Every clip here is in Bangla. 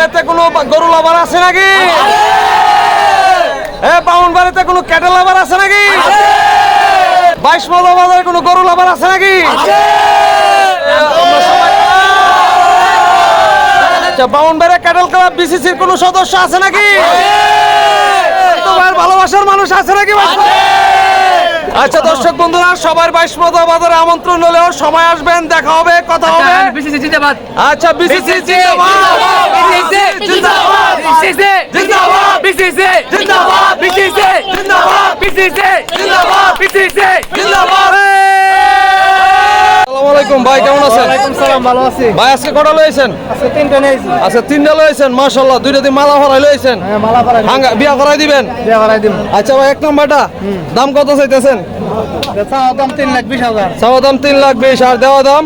বাড়িতে কোনো গরু লাভার আছে নাকি? বামন বাড়িতে কোনো ক্যাটেল লাভার আছে নাকি? বাইশ মজা বাজারে কোনো গরু লাভার আছে নাকি? আচ্ছা বাড়ি ক্যাটেল ক্লাব বিসিসির কোনো সদস্য আছে নাকি? তোমার ভালোবাসার মানুষ আছে নাকি? আচ্ছা দর্শক বন্ধুরা সবার বাইশ বাজারে আমন্ত্রণ হলেও সময় আসবেন দেখা হবে কথা হবে। বিসিসি জিন্দাবাদ। আচ্ছা বিসিসি জিন্দাবাদ। আলাইকুম ভাই কেমন আছেন? ওয়ালাইকুম সালাম ভালো আছি। ভাই আজকে কটা লয়েছেন তিনটা নিয়েছি আচ্ছা তিনটা লয়েছেন মাশাআল্লাহ দুইটা দিন মালা ভরাই লয়েছেন হ্যাঁ মালা বিয়া করাই দিবেন? আচ্ছা ভাই এক নাম্বারটা দাম কত চাইতেছেন? চাওয়া দাম তিন লাখ বিশ হাজার। চাওয়া দাম তিন লাখ বিশ আর দেওয়া দাম?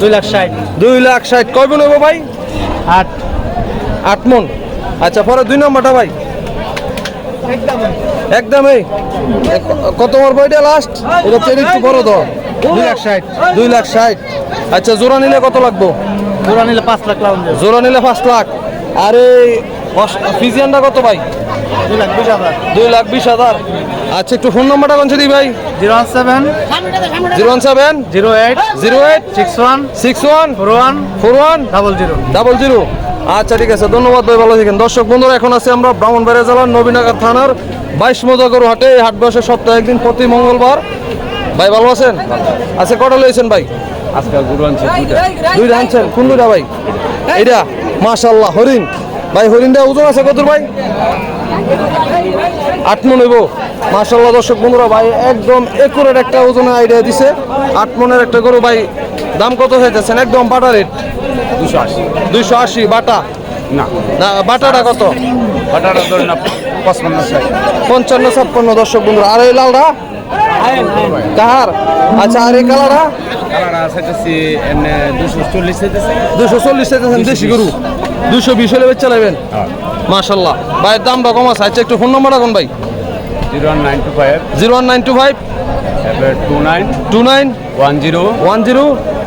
দুই লাখ ষাট। দুই লাখ ষাট। কয় মন হইব ভাই? আট। আট মন। আচ্ছা পরে দুই নম্বরটা ভাই। একদমই কত মারবো এটা লাস্ট এটা চেয়ে একটু বড় তো দুই লাখ ষাট। দুই লাখ ষাট। আচ্ছা জোড়া নিলে কত লাগবো? জোড়া নিলে পাঁচ লাখ দেবে জোড়া নিলে পাঁচ লাখ। আর এই ফিজিয়ানটা কত ভাই? দুই লাখ বিশ হাজার। আচ্ছা একটু ফোন নাম্বারটা কোনছে দিই ভাই। Zero one seven. Zero one seven. Zero eight. Zero eight. Six one. Six one. Four one. Four one. Double zero. Double zero. আচ্ছা ঠিক আছে ধন্যবাদ ভাই ভালো থাকেন। দর্শক বন্ধুরা এখন আছে আমরা ব্রাহ্মণবাড়িয়া জেলার নবীনগর থানার বাইশ মজাগর হাটে। এই হাট বসে সপ্তাহে একদিন প্রতি মঙ্গলবার। ভাই ভালো আছেন? আচ্ছা কটা লইছেন ভাই? আজকে গুরু আনছে দুইটা। আনছেন? কোন দুইটা ভাই? এইটা? মাশাল্লাহ হরিণ। ভাই হরিণটা ওজন আছে কত ভাই? আট মন হইব। মাশাল্লাহ দর্শক বন্ধুরা ভাই একদম একুরেট একটা ওজনের আইডিয়া দিছে। আট মনের একটা গরু ভাই দাম কত চাইতেছেন একদম বাটা রেট দুশো আশি। দুইশো আশি বাটা? না। না বাটাটা কত? বাটাটা ধরেন পঞ্চান্ন ছাপ্পান্ন দর্শক বন্ধুরা। আর এই লালটা? কাহার? আচ্ছা আর এই কালারা দুশো চল্লিশ চাইতেছেন দেশি গরু? দুশো বিশ হলে বেচ চালাবেন মাশাল্লাহ। ভাইয়ের দামটা কম আছে? আচ্ছা একটু ফোন নম্বরটা কোন ভাই। Zero one nine two five. Zero one nine two five. Two nine. Two nine. One zero. One zero.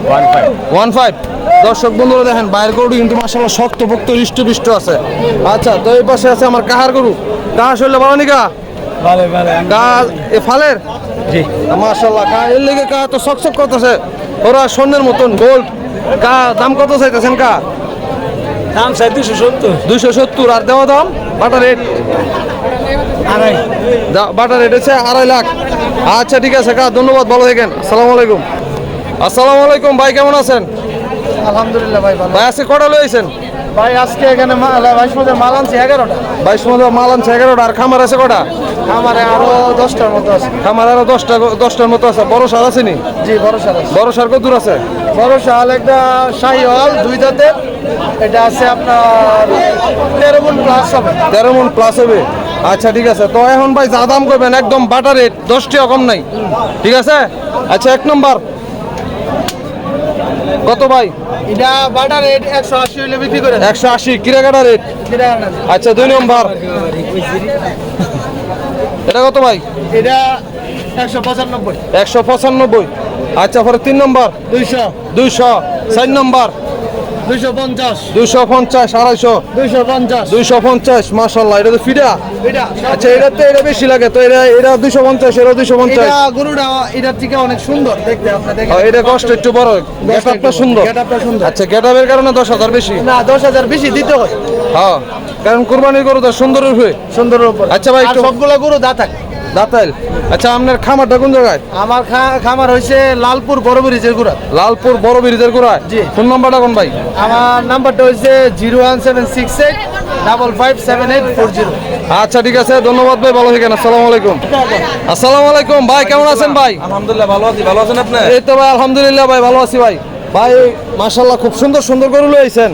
One five. One five দর্শক বন্ধুরা দেখেন বাইরের গরু কিন্তু মাসাল্লাহ শক্ত পোক্ত হৃষ্টপুষ্ট আছে। আচ্ছা তো এই পাশে আছে আমার কাহার গরু? কাহা শরীরে ভালো নিকা এ ফালের? জি। মাশাল্লাহ কা এর লেগে কা তো সকসক করতেছে। ওরা স্বর্ণের মতন গোল্ড দাম কত চাইতেছেন কা দাম চাই দুশো সত্তর। দুইশো সত্তর আর দেওয়া দাম? বাটা রেট আড়াই। বাটা রেট হচ্ছে আড়াই লাখ। আচ্ছা ঠিক আছে কা ধন্যবাদ ভালো থাকেন। আসসালামু আলাইকুম। আসসালামু আলাইকুম ভাই কেমন আছেন? আলহামদুলিল্লাহ ভাই ভালো। ভাই আজকে কটা লয়েছেন ভাই আজকে এখানে বাইশ মধ্যে মাল আনছি এগারোটা। বাইশ মধ্যে মাল আনছে এগারোটা। আর খামার আছে কটা? আমারে আরও দশটার মতো আছে। খামার আরও দশটা দশটার মতো আছে। বড় সার আছে নি? জি বড় সার আছে। বড় সার কত দূর আছে? বড় শাল একটা শাহি হল দুই দাঁতের এটা আছে আপনার তেরো গুণ প্লাস হবে। তেরো মন প্লাস হবে। আচ্ছা ঠিক আছে। তো এখন ভাই যা দাম করবেন একদম বাটার রেট কম নাই। ঠিক আছে? আচ্ছা এক নম্বর। কত ভাই? এটা বাটা রেট একশো আশি হলে বিক্রি করে 180 কিরা কাটা রেট? আচ্ছা দুই নম্বর। এটা কত ভাই? এটা একশো পঁচানব্বই। একশো পঁচানব্বই। আচ্ছা পরে তিন নম্বর। 200 200 চার নম্বর। দুইশো পঞ্চাশ। দুইশো পঞ্চাশ আড়াইশো। দুইশো পঞ্চাশ। দুইশো পঞ্চাশ মাসাল্লাহ এটা তো ফিডা? আচ্ছা এটা তো এটা বেশি লাগে তো এটা এটা দুইশো পঞ্চাশ এটা দুইশো পঞ্চাশ। গরুটা এটার থেকে অনেক সুন্দর দেখতে এটা কষ্ট একটু বড় গেটআপটা সুন্দর। সুন্দর। আচ্ছা গেটআপের কারণে দশ হাজার বেশি? না দশ হাজার বেশি দিতে হয়। হ্যাঁ কারণ কুরবানির গরু তো সুন্দর উপর। আচ্ছা ভাই, সবগুলো গরু দাঁতাক দাতাইল আচ্ছা আপনার খামারটা কোন জায়গায়? আমার খা- খামার হয়েছে লালপুর বড় ব্রিজের গুড়া লালপুর বড় বিরিজের গোড়ায়? জি। ফোন নাম্বারটা কোন ভাই? আমার নাম্বারটা হচ্ছে zero one seven six eight double five seven eight four zero. আচ্ছা ঠিক আছে ধন্যবাদ ভাই ভালো থাকেন আসসালামু আলাইকুম। আসসালামু আলাইকুম ভাই কেমন আছেন ভাই? আলহামদুলিল্লাহ ভালো আছি। ভালো আছেন আপনি? এই তো ভাই আলহামদুলিল্লাহ ভাই ভালো আছি ভাই। ভাই মাশাল্লাহ খুব সুন্দর সুন্দর গরু লইছেন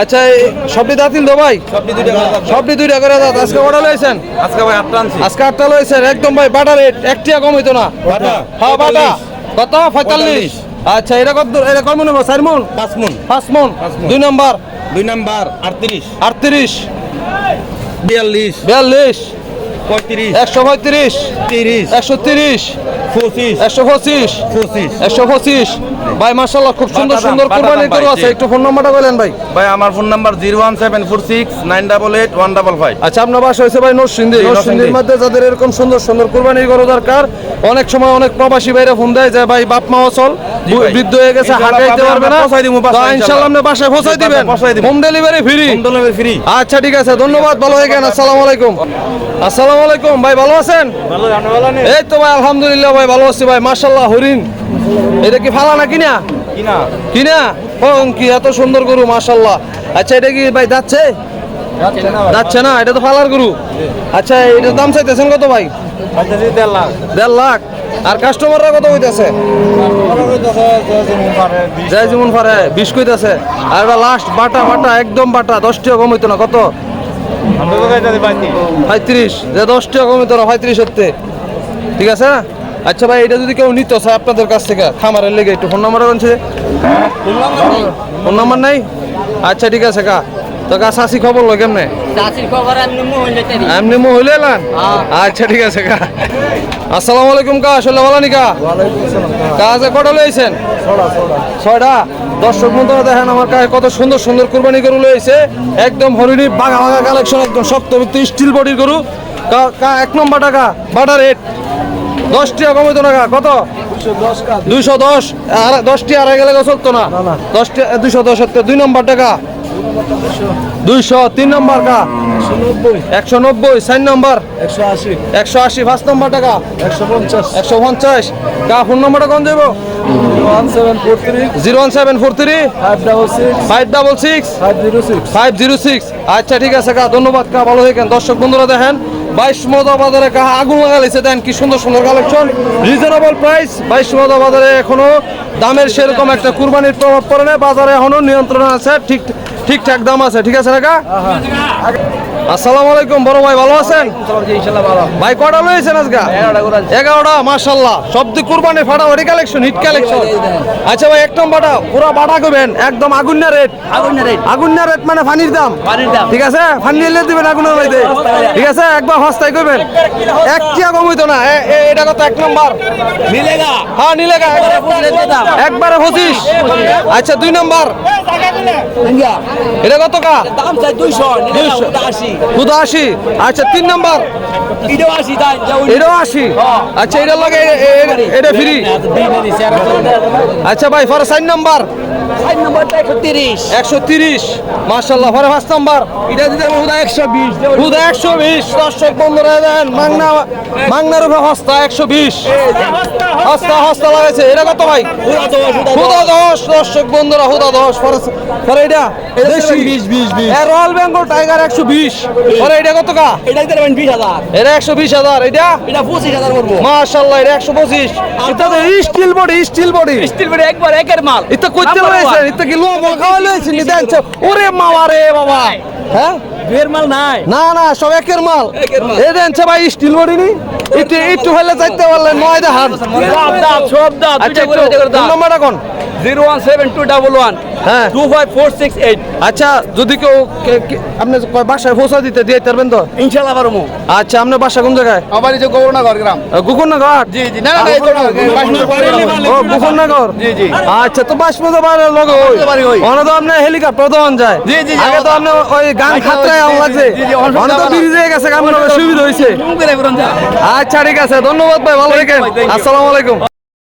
আচ্ছা এই সবটি দাঁতিল তো ভাই? সবটি দুইটা করে সবটি দুইটা করে দাঁত। আজকে কটা লইছেন আজকে ভাই আটটা আনছি। আজকে আটটা লইছেন একদম ভাই বাটা রেট একটিয়া কম হইতো না? হ্যাঁ বাটা। কত? পঁয়তাল্লিশ। আচ্ছা এটা কত এটা কয় মন? চার মন। পাঁচ মন? পাঁচ মন। দুই নম্বর? দুই নাম্বার আটত্রিশ। আটত্রিশ। বিয়াল্লিশ। বিয়াল্লিশ। পঁয়ত্রিশ। একশো পঁয়ত্রিশ। তিরিশ। একশো তিরিশ। একশো পঁচিশ পঁচিশ একশো পঁচিশ ভাই মার্শাল্লাহ খুব সুন্দর সুন্দর বাটা গরু আছে একটু ফোন নাম্বারটা বলেন ভাই ভাই আমার phone number zero one seven four six nine double eight one double five আচ্ছা আপনার বাসা হয়েছে ভাই নরসিংদী নরসিংদীর মধ্যে যাদের এরকম সুন্দর সুন্দর কুরবানির গরু দরকার অনেক সময় অনেক প্রবাসী ভাইরা ফোন দেয় যে ভাই বাপ মা অচল বৃদ্ধ হয়ে গেছে হাঁটাইতে পারবে না পৌঁছাই দিবো বাসায়, তো ইনশাল্লাহ আপনি বাসায় পৌঁছাই দিবেন home delivery free home delivery free আচ্ছা ঠিক আছে ধন্যবাদ ভালো হয়ে গেন আসসালামু আলাইকুম আসসালামু আলাইকুম ভাই ভালো আছেন এই তো ভাই আলহামদুলিল্লাহ ভাই ভালো আছি ভাই। মার্শাল্লাহ হরিণ। এটা কি ফালা না কিনা? কিনা? কিনা? ও কি এত সুন্দর গরু মার্শাল্লাহ আচ্ছা এটা কি ভাই যাচ্ছে? যাচ্ছে না এটা তো ফালার গরু। আচ্ছা এটার দাম চাইতেছেন কত ভাই? দেড় লাখ। আর কাস্টমাররা কত হইতেছে যাই যেমন পারে বিশ কইতেছে। আর লাস্ট বাটা বাটা একদম বাটা দশ টাকা কম হইতো না কত? পঁয়ত্রিশ। যে দশ টাকা কম হইতো না পঁয়ত্রিশ হতে ঠিক আছে? আচ্ছা ভাই এটা যদি কেউ নিত চায় আপনাদের কাছ থেকে খামারের লেগে একটু ফোন নাম্বার আছে ফোন নাম্বার নাই? আচ্ছা ঠিক আছে কা তো কা সাসি খবর লো কেমনে? এমনি মুখ হইলে তেরি এমনি মো হইলে এলান আচ্ছা ঠিক আছে কা আসসালামু আলাইকুম কা আসলে ভালো নি কা কাজে কটা লইছেন ছয়টা দর্শক বন্ধুরা দেখেন আমার কাছে কত সুন্দর সুন্দর কুরবানি গরু লইছে একদম হরিণী বাঘা বাঘা কালেকশন একদম শক্ত স্টিল বডির গরু। কা- কা এক নম্বর টাকা বাটা রেট দশ টাকা কমাইতো টাকা কত? দুইশো দশ। আর দশটি আড়াই গেলে চলতো না। দশটি দুইশো দশ দুই নম্বর টাকা। দুইশো তিন নম্বর কা একশো নব্বই। চার নম্বর। একশো আশি। একশো আশি পাঁচ নম্বর টাকা। একশো পঞ্চাশ। একশো পঞ্চাশ। কা ফোন নম্বরটা কোন যাব zero one seven four three. Five double six. Five zero six. আচ্ছা ঠিক আছে কা ধন্যবাদ কা ভালো হয়েছেন দর্শক বন্ধুরা দেখেন বাইশ মদা বাজারে কাহা আগুন লাগাইছে, দেন কি সুন্দর সুন্দর কালেকশন রিজনেবল প্রাইস বাইশ মদা বাজারে এখনও দামের সেরকম একটা কুরবানির প্রভাব পড়ে না বাজারে এখনও নিয়ন্ত্রণ আছে, ঠিক ঠিকঠাক দাম আছে, ঠিক আছে কা আসসালামু আলাইকুম বড় ভাই ভালো আছেন? ভাই কটা লয়েছেন আজকে? এগারোটা মার্শাল্লাহ সব দিক কুরবানি ফাটাফাটি কালেকশন হিট কালেকশন আচ্ছা ভাই এক নম্বরটা পুরো বাটা করবেন একদম আগুন রেট আগুনের রেট আগুন রেট মানে পানির দাম। ঠিক আছে? পানি এলে দিবেন আগুনের মধ্যে। ঠিক আছে? একবার হস্তায় করবেন। এক টিয়া কম হইতো না। এটা কত? এক নম্বর। মিলেগা হ্যাঁ নিলেগা। একবারে পঁচিশ আচ্ছা দুই নম্বর। এটা কত কা? দাম চাই দুইশো। আশি আচ্ছা তিন নম্বর। এটাও আশি আচ্ছা এটার লাগে এটা ফ্রি। আচ্ছা ভাই ফর চার নম্বর। একশো তিরিশ। মার্শাল্লাহ ফরে পাঁচ নম্বর। এটা দিতে হুদা একশো বিশ। হুদা একশো বিশ। দর্শক বন্ধুরা দেন মাংনা মাংনার উপরে হস্তা একশো বিশ। হস্তা হস্তা। লাগাইছে। এটা কত ভাই? হুদা দশ দর্শক বন্ধুরা হুদা দশ। ফরে ফরে এটা দেশি। বিশ বিশ বিশ। রয়্যাল বেঙ্গল টাইগার একশো বিশ। এটা কত কা? এটা দিতে পারবেন বিশ হাজার। এটা একশো বিশ হাজার এটা? এটা পঁচিশ হাজার করব। এটা একশো পঁচিশ। এটা তো steel body steel body steel বেড়ে একবার একের মাল। Number লইছে one। ইতা কি লো বল খাওয়া দেনছে ওরে মামা রে বাবা। হ্যাঁ? দুয়ের মাল নাই। না না সব একের মাল। এ দেনছে ভাই স্টিল বডি নি? একটু একটু হলে যাইতে পারলে নয় দেখান সব দাম আচ্ছা নম্বরটা কোন zero one seven two double one. হ্যাঁ। Two five four six eight আচ্ছা যদি কেউ আপনি বাসায় পৌঁছা দিতে দিয়ে পারবেন তো? ইনশাল্লাহ পারব। আচ্ছা আপনার বাসা কোন জায়গায়? আমার এই যে গ্রাম। জি জি না না ও জি জি। আচ্ছা তো লগে ওই। বাড়ি ওই। তো আপনি হেলিকপ্টার দেওয়ান যায়। জি, জি, আগে তো আপনি ওই গান খাতরায় লাগছে ওখানে তো ব্রিজে গেছে সুবিধা হয়েছে আচ্ছা ঠিক আছে ধন্যবাদ ভাই ভালো থাকেন। আসসালামু আলাইকুম।